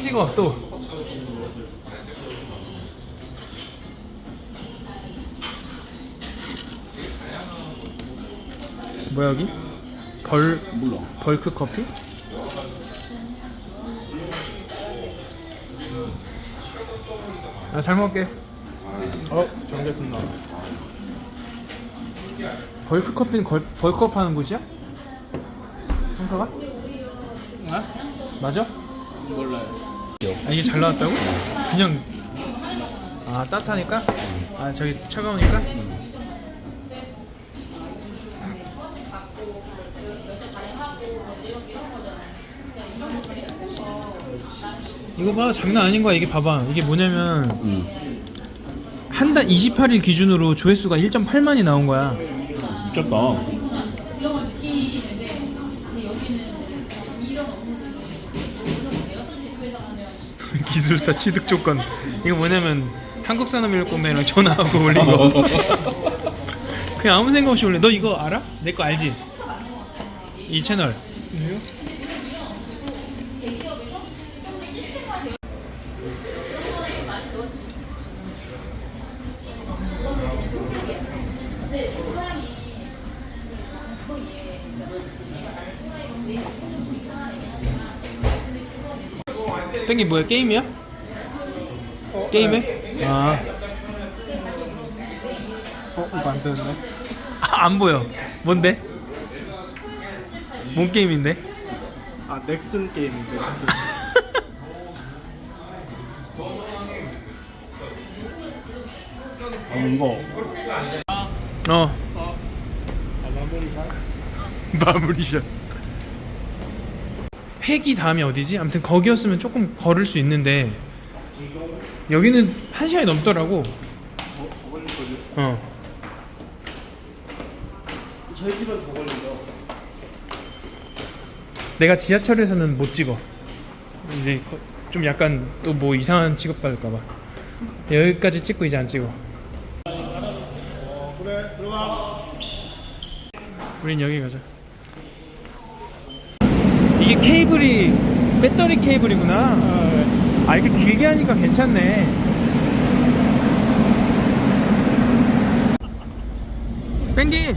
뺑기 찍어 또 뭐야 여기? 벌 몰라. 벌크 커피? 아, 잘 먹을게. 어, 잘 먹겠습니다. 벌크 커피는 걸, 벌크업 하는 곳이야? 형서가? 아? 맞아? 몰라요. 아, 이게 잘 나왔다고? 그냥 아 따뜻하니까? 아 저기 차가우니까? 이거 봐 장난 아닌 거야 이게 봐봐 이게 뭐냐면 응. 한달 28일 기준으로 조회수가 1.8만이 나온 거야 미쳤다. 기술사 취득 조건. 이거 뭐냐면 한국 산업인력공단이랑 전화하고 올린 거. 그냥 아무 생각 없이 올려 너 이거 알아? 내 거 알지? 이 채널 땡기 뭐야 게임이야? 게임해? 아. 어 이거 안 되는데? 아, 안 보여. 뭔데? 뭔 게임인데? 아 넥슨 게임인데 아 이거 어. 아 마무리가 마무리샷. 회기 다음이 어디지? 아무튼 거기였으면 조금 걸을 수 있는데 여기는 한 시간이 넘더라고. 어. 저희 집은 더 걸리죠 내가 지하철에서는 못 찍어. 이제 거- 좀 약간 또 뭐 이상한 취급받을까봐. 여기까지 찍고 이제 안 찍어. 어 우린 여기 가자. 케이블이 배터리 케이블이구나. 아 이렇게 길게 하니까 괜찮네. 뺑기